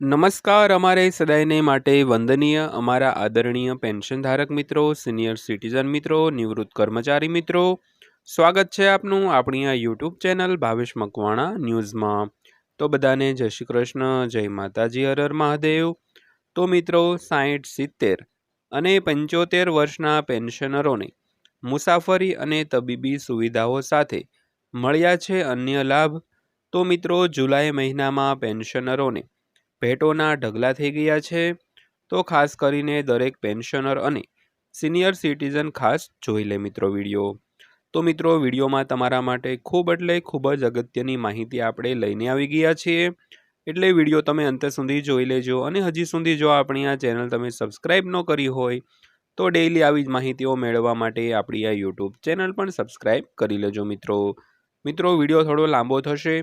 નમસ્કાર, અમારે સદાયને માટે વંદનીય, અમારા આદરણીય પેન્શનધારક મિત્રો, સિનિયર સિટીઝન મિત્રો, નિવૃત્ત કર્મચારી મિત્રો. સ્વાગત છે આપનું આપણી આ યુટ્યુબ ચેનલ ભાવેશ મકવાણા ન્યૂઝમાં. તો બધાને જય શ્રી કૃષ્ણ, જય માતાજી હરર મહાદેવ. તો મિત્રો સાહીઠ સિત્તેર અને પંચોતેર વર્ષના પેન્શનરોને મુસાફરી અને તબીબી સુવિધાઓ સાથે મળ્યા છે અન્ય લાભ. તો મિત્રો, જુલાઈ મહિનામાં પેન્શનરોને ભેટોના ઢગલા થઈ ગયા છે, તો ખાસ કરીને દરેક પેન્શનર અને સિનિયર સિટીઝન ખાસ જોઈ લે મિત્રો વીડિયો. તો મિત્રો, વિડીયોમાં તમારા માટે ખૂબ એટલે ખૂબ જ અગત્યની માહિતી આપણે લઈને આવી ગયા છીએ. એટલે વીડિયો તમે અંત સુધી જોઈ લેજો અને હજી સુધી જો આપણી આ ચેનલ તમે સબસ્ક્રાઈબ ન કરી હોય, તો ડેઈલી આવી જ માહિતીઓ મેળવવા માટે આપણી આ યુટ્યુબ ચેનલ પણ સબસ્ક્રાઈબ કરી લેજો મિત્રો. મિત્રો, વીડિયો થોડો લાંબો થશે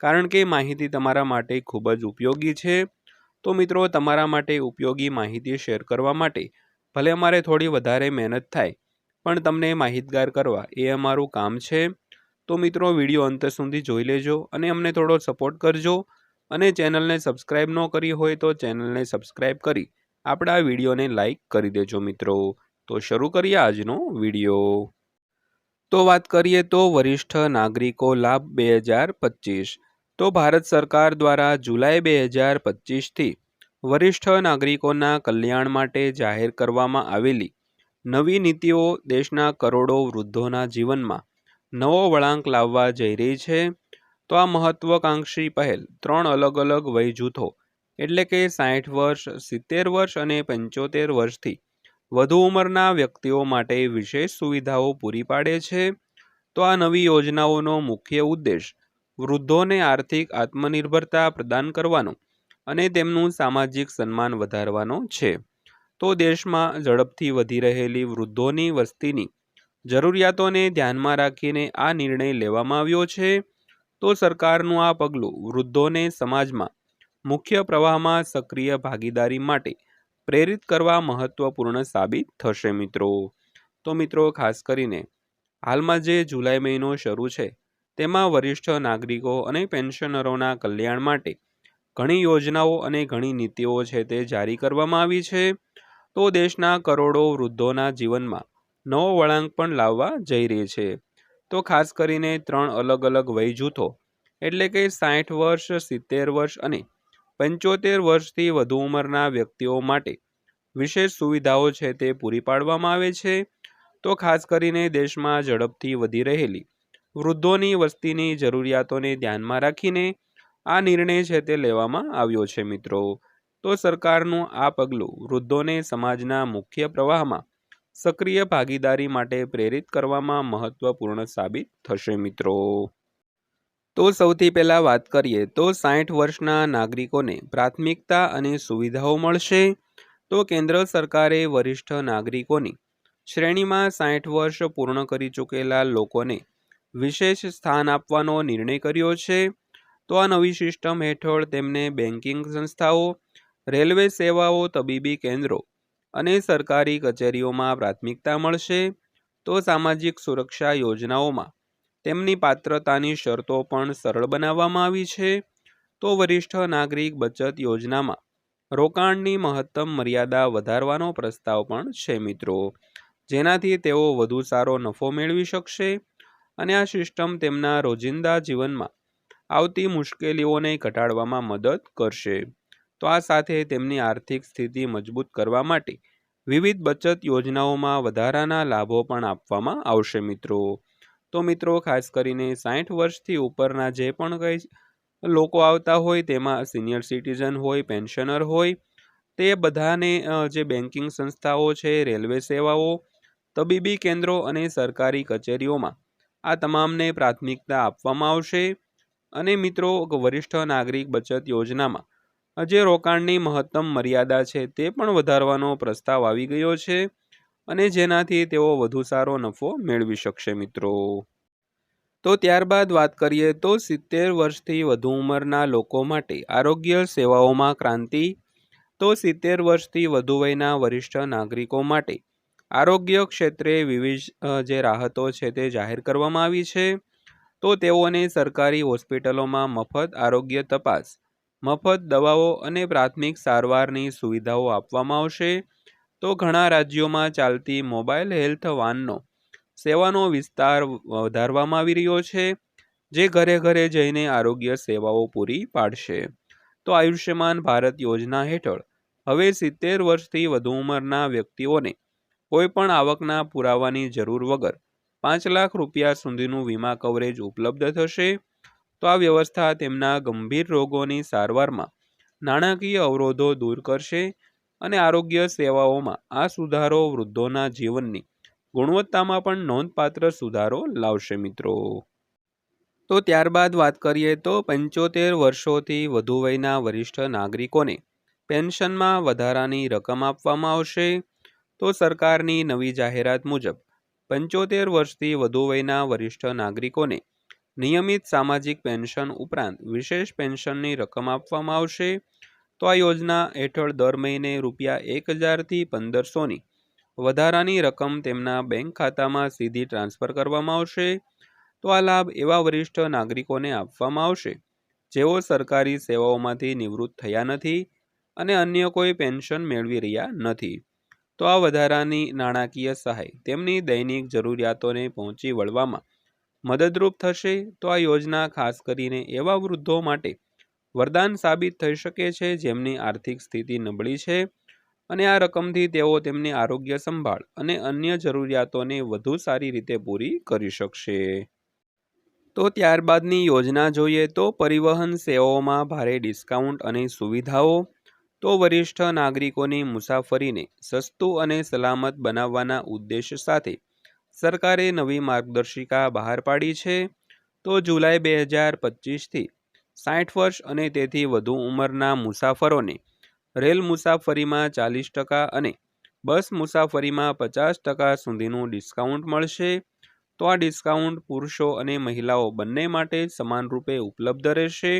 કારણ કે માહિતી તમારા માટે ખૂબ જ ઉપયોગી છે. તો મિત્રો, તમારા માટે ઉપયોગી માહિતી શેર કરવા માટે ભલે અમારે થોડી વધારે મહેનત થાય, પણ તમને માહિતગાર કરવા એ અમારું કામ છે. તો મિત્રો, વીડિયો અંત સુધી જોઈ લેજો અને અમને થોડો સપોર્ટ કરજો અને ચેનલને સબસ્ક્રાઈબ ન કરી હોય તો ચેનલને સબસ્ક્રાઈબ કરી આપણા વિડીયોને લાઈક કરી દેજો મિત્રો. તો શરૂ કરીએ આજનો વીડિયો. તો વાત કરીએ તો વરિષ્ઠ નાગરિકો લાભ બે હજાર પચીસ. તો ભારત સરકાર દ્વારા જુલાઈ બે હજાર પચીસથી વરિષ્ઠ નાગરિકોના કલ્યાણ માટે જાહેર કરવામાં આવેલી નવી નીતિઓ દેશના કરોડો વૃદ્ધોના જીવનમાં નવો વળાંક લાવવા જઈ રહી છે. તો આ મહત્વકાંક્ષી પહેલ ત્રણ અલગ અલગ વય જૂથો એટલે કે સાઠ વર્ષ, સિત્તેર વર્ષ અને પંચોતેર વર્ષથી વધુ ઉંમરના વ્યક્તિઓ માટે વિશેષ સુવિધાઓ પૂરી પાડે છે. તો આ નવી યોજનાઓનો મુખ્ય ઉદ્દેશ વૃદ્ધોને આર્થિક આત્મનિર્ભરતા પ્રદાન કરવાનો અને તેમનું સામાજિક સન્માન વધારવાનો છે. તો દેશમાં ઝડપથી વધી રહેલી વૃદ્ધોની વસ્તીની જરૂરિયાતોને ધ્યાનમાં રાખીને આ નિર્ણય લેવામાં આવ્યો છે. તો સરકારનું આ પગલું વૃદ્ધોને સમાજમાં મુખ્ય પ્રવાહમાં સક્રિય ભાગીદારી માટે પ્રેરિત કરવા મહત્વપૂર્ણ સાબિત થશે મિત્રો. તો મિત્રો ખાસ કરીને હાલમાં જે જુલાઈ મહિનો શરૂ છે તેમાં વરિષ્ઠ નાગરિકો અને પેન્શનરોના કલ્યાણ માટે ઘણી યોજનાઓ અને ઘણી નીતિઓ છે તે જારી કરવામાં આવી છે. તો દેશના કરોડો વૃદ્ધોના જીવનમાં નવો વળાંક પણ લાવવા જઈ રહી છે. તો ખાસ કરીને ત્રણ અલગ અલગ વય જૂથો, એટલે કે સાઠ વર્ષ, સિત્તેર વર્ષ અને પંચોતેર વર્ષથી વધુ ઉંમરના વ્યક્તિઓ માટે વિશેષ સુવિધાઓ છે તે પૂરી પાડવામાં આવે છે. તો ખાસ કરીને દેશમાં ઝડપથી વધી રહેલી વૃદ્ધોની, વસ્તીની જરૂરિયાતોને ધ્યાનમાં રાખીને આ નિર્ણય છે તે લેવામાં આવ્યો છે મિત્રો. તો સરકારનું આ પગલું વૃદ્ધોને સમાજના મુખ્ય પ્રવાહમાં સક્રિય ભાગીદારી માટે પ્રેરિત કરવામાં મહત્વપૂર્ણ સાબિત થશે મિત્રો. તો સૌથી પહેલાં વાત કરીએ તો સાઠ વર્ષના નાગરિકોને પ્રાથમિકતા અને સુવિધાઓ મળશે. તો કેન્દ્ર સરકારે વરિષ્ઠ નાગરિકોની શ્રેણીમાં સાઠ વર્ષ પૂર્ણ કરી ચૂકેલા લોકોને વિશેષ સ્થાન આપવાનો નિર્ણય કર્યો છે. તો આ નવી સિસ્ટમ હેઠળ તેમને બેન્કિંગ સંસ્થાઓ, રેલવે સેવાઓ, તબીબી કેન્દ્રો અને સરકારી કચેરીઓમાં પ્રાથમિકતા મળશે. તો સામાજિક સુરક્ષા યોજનાઓમાં તેમની પાત્રતાની શરતો પણ સરળ બનાવવામાં આવી છે. તો વરિષ્ઠ નાગરિક બચત યોજનામાં રોકાણની મહત્તમ મર્યાદા વધારવાનો પ્રસ્તાવ પણ છે મિત્રો. જેનાથી તેઓ વધુ સારો નફો મેળવી શકશે. અને આ સિસ્ટમ તેમના રોજિંદા જીવનમાં આવતી મુશ્કેલીઓને ઘટાડવામાં મદદ કરશે. તો આ સાથે તેમની આર્થિક સ્થિતિ મજબૂત કરવા માટે વિવિધ બચત યોજનાઓમાં વધારાના લાભો પણ આપવામાં આવશે મિત્રો. તો મિત્રો, ખાસ કરીને સાઠ વર્ષથી ઉપરના જે પણ કંઈ લોકો આવતા હોય તેમાં સિનિયર સિટીઝન હોય, પેન્શનર હોય, તે બધાને જે બેન્કિંગ સંસ્થાઓ છે, રેલવે સેવાઓ, તબીબી કેન્દ્રો અને સરકારી કચેરીઓમાં આ તમામને પ્રાથમિકતા આપવામાં આવશે. અને મિત્રો વરિષ્ઠ નાગરિક બચત યોજનામાં જે રોકાણની મહત્તમ મર્યાદા છે તે પણ વધારવાનો પ્રસ્તાવ આવી ગયો છે અને જેનાથી તેઓ વધુ સારો નફો મેળવી શકશે મિત્રો. તો ત્યારબાદ વાત કરીએ તો સિત્તેર વર્ષથી વધુ ઉંમરના લોકો માટે આરોગ્ય સેવાઓમાં ક્રાંતિ. તો સિત્તેર વર્ષથી વધુ વયના વરિષ્ઠ નાગરિકો માટે આરોગ્ય ક્ષેત્રે વિવિધ જે રાહતો છે તે જાહેર કરવામાં આવી છે. તો તેઓને સરકારી હોસ્પિટલોમાં મફત આરોગ્ય તપાસ, મફત દવાઓ અને પ્રાથમિક સારવારની સુવિધાઓ આપવામાં આવશે. તો ઘણા રાજ્યોમાં ચાલતી મોબાઈલ હેલ્થ વાનનો સેવાનો વિસ્તાર વધારવામાં આવી રહ્યો છે, જે ઘરે ઘરે જઈને આરોગ્ય સેવાઓ પૂરી પાડશે. તો આયુષ્યમાન ભારત યોજના હેઠળ હવે સિત્તેર વર્ષથી વધુ ઉંમરના વ્યક્તિઓને કોઈ પણ આવકના પુરાવાની જરૂર વગર પાંચ લાખ રૂપિયા સુધીનું વીમા કવરેજ ઉપલબ્ધ થશે? તો આ વ્યવસ્થા તેમના ગંભીર રોગોની સારવારમાં નાણાકીય અવરોધો દૂર કરશે અને આરોગ્ય સેવાઓમાં આ સુધારો વૃદ્ધોના જીવનની ગુણવત્તામાં પણ નોંધપાત્ર સુધારો લાવશે મિત્રો. તો ત્યારબાદ વાત કરીએ તો પંચોતેર વર્ષોથી વધુ વયના વરિષ્ઠ નાગરિકોને પેન્શનમાં વધારાની રકમ આપવામાં આવશે. તો સરકારની નવી જાહેરાત મુજબ, પંચોતેર વર્ષથી વધુ વયના વરિષ્ઠ નાગરિકોને નિયમિત સામાજિક પેન્શન ઉપરાંત વિશેષ પેન્શનની રકમ આપવામાં આવશે. તો આ યોજના હેઠળ દર મહિને રૂપિયા એક હજારથી પંદરસોની વધારાની રકમ તેમના બેંક ખાતામાં સીધી ટ્રાન્સફર કરવામાં આવશે. તો આ લાભ એવા વરિષ્ઠ નાગરિકોને આપવામાં આવશે, જેઓ સરકારી સેવાઓમાંથી નિવૃત્ત થયા નથી અને અન્ય કોઈ પેન્શન મેળવી રહ્યા નથી. તો આ વધારાની નાણાકીય સહાય તેમની દૈનિક જરૂરિયાતોને પહોંચી વળવામાં મદદરૂપ થશે તો આ યોજના ખાસ કરીને એવા વૃદ્ધો માટે વરદાન સાબિત થઈ શકે છે જેમની આર્થિક સ્થિતિ નબળી છે અને આ રકમથી તેઓ તેમની આરોગ્ય સંભાળ અને અન્ય જરૂરિયાતોને વધુ સારી રીતે પૂરી કરી શકશે. તો ત્યારબાદની યોજના જોઈએ તો પરિવહન સેવાઓમાં ભારે ડિસ્કાઉન્ટ અને સુવિધાઓ તો વરિષ્ઠ નાગરિકોની મુસાફરીને સસ્તું અને સલામત બનાવવાના ઉદ્દેશ સાથે સરકારે નવી માર્ગદર્શિકા બહાર પાડી છે. તો જુલાઈ બે હજાર પચીસથી સાઠ વર્ષ અને તેથી વધુ ઉંમરના મુસાફરોને રેલ મુસાફરીમાં ચાલીસ ટકા અને બસ મુસાફરીમાં પચાસ ટકા સુધીનું ડિસ્કાઉન્ટ મળશે. તો આ ડિસ્કાઉન્ટ પુરુષો અને મહિલાઓ બંને માટે સમાનરૂપે ઉપલબ્ધ રહેશે.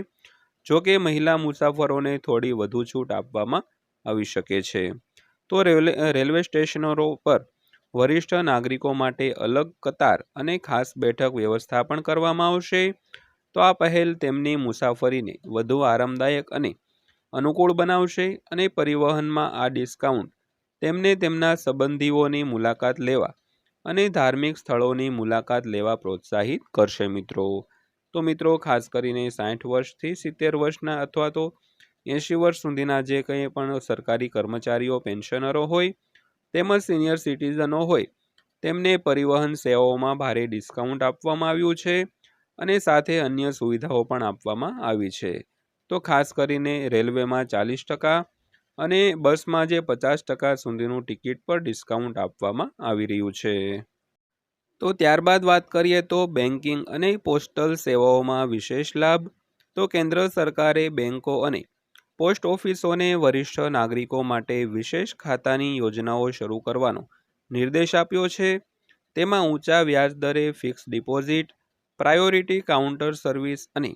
જો કે મહિલા મુસાફરોને થોડી વધુ છૂટ આપવામાં આવી શકે છે. તો રેલવે રેલવે સ્ટેશનો પર વરિષ્ઠ નાગરિકો માટે અલગ કતાર અને ખાસ બેઠક વ્યવસ્થા પણ કરવામાં આવશે. તો આ પહેલ તેમની મુસાફરીને વધુ આરામદાયક અને અનુકૂળ બનાવશે અને પરિવહનમાં આ ડિસ્કાઉન્ટ તેમને તેમના સંબંધીઓની મુલાકાત લેવા અને ધાર્મિક સ્થળોની મુલાકાત લેવા પ્રોત્સાહિત કરશે મિત્રો. તો મિત્રો, ખાસ કરીને સાઠ વર્ષથી સિત્તેર વર્ષના અથવા તો એંશી વર્ષ સુધીના જે કંઈ પણ સરકારી કર્મચારીઓ, પેન્શનરો હોય તેમજ સિનિયર સિટીઝનો હોય, તેમને પરિવહન સેવાઓમાં ભારે ડિસ્કાઉન્ટ આપવામાં આવ્યું છે અને સાથે અન્ય સુવિધાઓ પણ આપવામાં આવી છે. તો ખાસ કરીને રેલવેમાં ચાલીસ ટકા અને બસમાં જે પચાસ ટકા સુધીનું ટિકિટ પર ડિસ્કાઉન્ટ આપવામાં આવી રહ્યું છે. તો ત્યારબાદ વાત કરીએ તો બેન્કિંગ અને પોસ્ટલ સેવાઓમાં વિશેષ લાભ. તો કેન્દ્ર સરકારે બેન્કો અને પોસ્ટ ઓફિસોને વરિષ્ઠ નાગરિકો માટે વિશેષ ખાતાની યોજનાઓ શરૂ કરવાનો નિર્દેશ આપ્યો છે. તેમાં ઊંચા વ્યાજ દરે fix deposit, priority counter service અને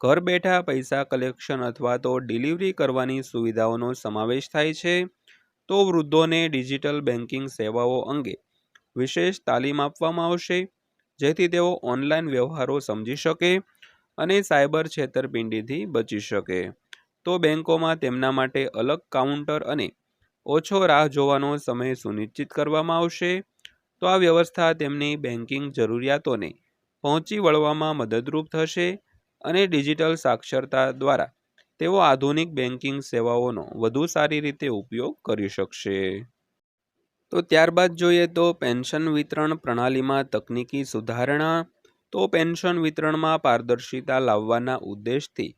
ઘર બેઠા પૈસા કલેક્શન અથવા તો ડિલિવરી કરવાની સુવિધાઓનો સમાવેશ થાય છે. તો વૃદ્ધોને ડિજિટલ બેન્કિંગ સેવાઓ અંગે વિશેષ તાલીમ આપવામાં આવશે, જેથી તેઓ ઓનલાઈન વ્યવહારો સમજી શકે અને સાયબર છેતરપિંડીથી બચી શકે. તો બેન્કોમાં તેમના માટે અલગ કાઉન્ટર અને ઓછો રાહ જોવાનો સમય સુનિશ્ચિત કરવામાં આવશે. તો આ વ્યવસ્થા તેમની બેન્કિંગ જરૂરિયાતોને પહોંચી વળવામાં મદદરૂપ થશે અને ડિજિટલ સાક્ષરતા દ્વારા તેઓ આધુનિક બેન્કિંગ સેવાઓનો વધુ સારી રીતે ઉપયોગ કરી શકશે. તો ત્યારબાદ જોઈએ તો પેન્શન વિતરણ પ્રણાલીમાં તકનીકી સુધારણા, તો પેન્શન વિતરણમાં પારદર્શિતા લાવવાના ઉદ્દેશથી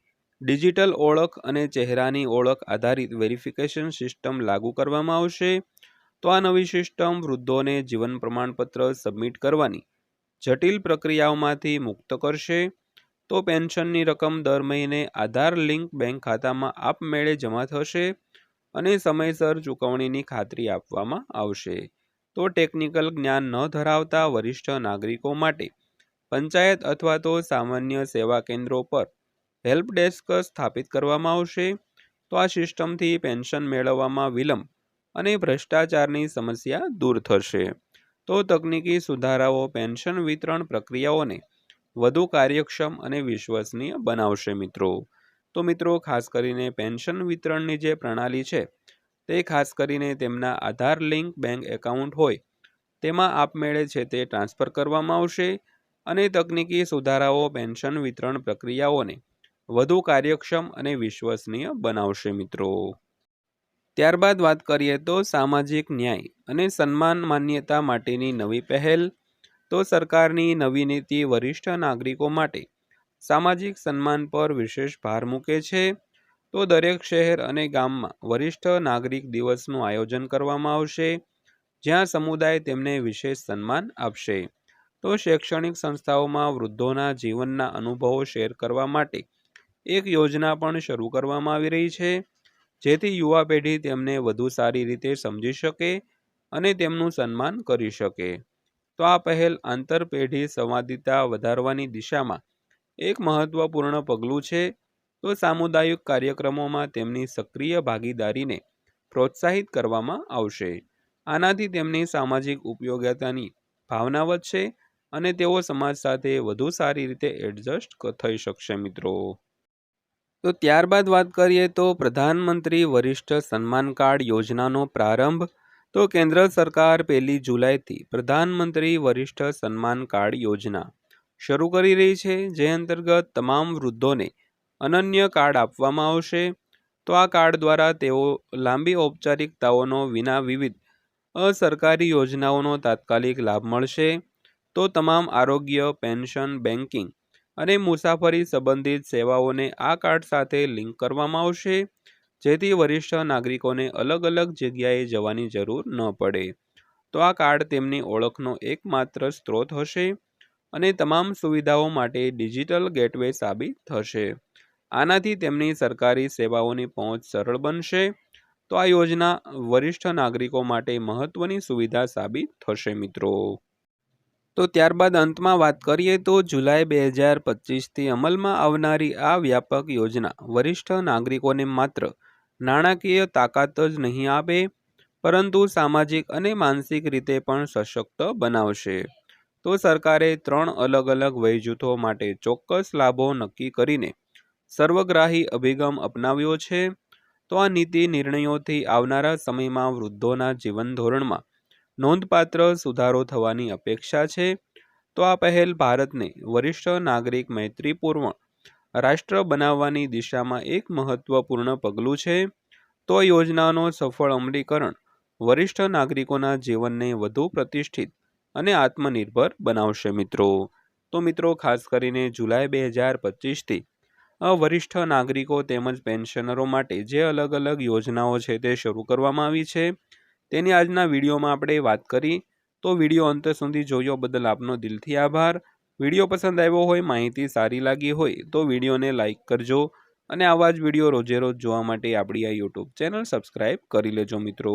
ડિજિટલ ઓળખ અને ચહેરાની ઓળખ આધારિત વેરિફિકેશન સિસ્ટમ લાગુ કરવામાં આવશે. તો આ નવી સિસ્ટમ વૃદ્ધોને જીવન પ્રમાણપત્ર સબમિટ કરવાની જટિલ પ્રક્રિયાઓમાંથી મુક્ત કરશે. તો પેન્શનની રકમ દર મહિને આધાર લિંક બેંક ખાતામાં આપમેળે જમા થશે. અને સમયસર ચૂકવણીની ખાતરી આપવામાં આવશે. તો ટેકનિકલ જ્ઞાન ન ધરાવતા વરિષ્ઠ નાગરિકો માટે પંચાયત અથવા તો સામાન્ય સેવા કેન્દ્રો પર હેલ્પ ડેસ્ક સ્થાપિત કરવામાં આવશે. તો આ સિસ્ટમથી પેન્શન મેળવવામાં વિલંબ અને ભ્રષ્ટાચારની સમસ્યા દૂર થશે. તો તકનીકી સુધારાઓ પેન્શન વિતરણ પ્રક્રિયાઓને વધુ કાર્યક્ષમ અને વિશ્વસનીય બનાવશે મિત્રો. તો મિત્રો, ખાસ કરીને પેન્શન વિતરણની જે પ્રણાલી છે, તે ખાસ કરીને તેમના આધાર લિંક બેંક એકાઉન્ટ હોય, તેમાં આપમેળે છે તે ટ્રાન્સફર કરવામાં આવશે અને તકનીકી સુધારાઓ પેન્શન વિતરણ પ્રક્રિયાઓને વધુ કાર્યક્ષમ અને વિશ્વસનીય બનાવશે મિત્રો. ત્યારબાદ વાત કરીએ તો સામાજિક ન્યાય અને સન્માન માન્યતા માટેની નવી પહેલ, તો સરકારની નવી નીતિ વરિષ્ઠ નાગરિકો માટે સામાજિક સન્માન પર વિશેષ ભાર મૂકે છે. તો દરેક શહેર અને ગામમાં વરિષ્ઠ નાગરિક દિવસનું આયોજન કરવામાં આવશે, જ્યાં સમુદાય તેમને વિશેષ સન્માન આપશે. તો શૈક્ષણિક સંસ્થાઓમાં વૃદ્ધોના જીવનના અનુભવો શેર કરવા માટે એક યોજના પણ શરૂ કરવામાં આવી રહી છે, જેથી યુવા પેઢી તેમને વધુ સારી રીતે સમજી શકે અને તેમનું સન્માન કરી શકે. તો આ પહેલ આંતરપેઢી સંવાદિતા વધારવાની દિશામાં એક મહત્વપૂર્ણ પગલું છે. તો સામુદાયિક કાર્યક્રમોમાં તેમની સક્રિય ભાગીદારીને પ્રોત્સાહિત કરવામાં આવશે. આનાથી તેમની સામાજિક ઉપયોગિતાની ભાવના વધશે અને તેઓ સમાજ સાથે વધુ સારી રીતે એડજસ્ટ થઈ શકશે મિત્રો. તો ત્યારબાદ વાત કરીએ તો પ્રધાનમંત્રી વરિષ્ઠ સન્માન કાર્ડ યોજનાનો પ્રારંભ. તો કેન્દ્ર સરકાર પહેલી જુલાઈથી પ્રધાનમંત્રી વરિષ્ઠ સન્માન કાર્ડ યોજના શરૂ કરી રહી છે, જે અંતર્ગત તમામ વૃદ્ધોને અનન્ય કાર્ડ આપવામાં આવશે. તો આ કાર્ડ દ્વારા તેઓ લાંબી ઔપચારિકતાઓનો વિના વિવિધ અસરકારી યોજનાઓનો તાત્કાલિક લાભ મળશે. તો તમામ આરોગ્ય, પેન્શન બેન્કિંગ અને મુસાફરી સંબંધિત સેવાઓને આ કાર્ડ સાથે લિંક કરવામાં આવશે. જેથી વરિષ્ઠ નાગરિકોને અલગ અલગ જગ્યાએ જવાની જરૂર ન પડે. તો આ કાર્ડ તેમની ઓળખનો એકમાત્ર સ્ત્રોત હશે. અને તમામ સુવિધાઓ માટે ડિજિટલ ગેટવે સાબિત થશે. આનાથી તેમની સરકારી સેવાઓની પહોંચ સરળ બનશે. તો આ યોજના વરિષ્ઠ નાગરિકો માટે મહત્વની સુવિધા સાબિત થશે મિત્રો. તો ત્યારબાદ અંતમાં વાત કરીએ તો જુલાઈ બે હજાર પચીસથી અમલમાં આવનારી આ વ્યાપક યોજના વરિષ્ઠ નાગરિકોને માત્ર નાણાકીય તાકાત જ નહીં આપે, પરંતુ સામાજિક અને માનસિક રીતે પણ સશક્ત બનાવશે. તો સરકારે ત્રણ અલગ અલગ વય જૂથો માટે ચોક્કસ લાભો નક્કી કરીને સર્વગ્રાહી અભિગમ અપનાવ્યો છે. તો આ નીતિ નિર્ણયોથી આવનારા સમયમાં વૃદ્ધોના જીવન ધોરણમાં નોંધપાત્ર સુધારો થવાની અપેક્ષા છે. તો આ પહેલ ભારતને વરિષ્ઠ નાગરિક મૈત્રીપૂર્ણ રાષ્ટ્ર બનાવવાની દિશામાં એક મહત્વપૂર્ણ પગલું છે. તો યોજનાનો સફળ અમલીકરણ વરિષ્ઠ નાગરિકોના જીવનને વધુ પ્રતિષ્ઠિત અને આત્મનિર્ભર બનાવશે મિત્રો. તો મિત્રો, ખાસ કરીને જુલાઈ બે હજાર પચીસથી વરિષ્ઠ નાગરિકો તેમજ પેન્શનરો માટે જે અલગ અલગ યોજનાઓ છે તે શરૂ કરવામાં આવી છે. તેની આજના વિડીયોમાં આપણે વાત કરી. તો વીડિયો અંત સુધી જોયો બદલ આપનો દિલથી આભાર. વીડિયો પસંદ આવ્યો હોય, માહિતી સારી લાગી હોય, તો વિડીયોને લાઇક કરજો. અને આવા જ વીડિયો રોજે રોજ જોવા માટે આપણી આ યુટ્યુબ ચેનલ સબસ્ક્રાઈબ કરી લેજો મિત્રો.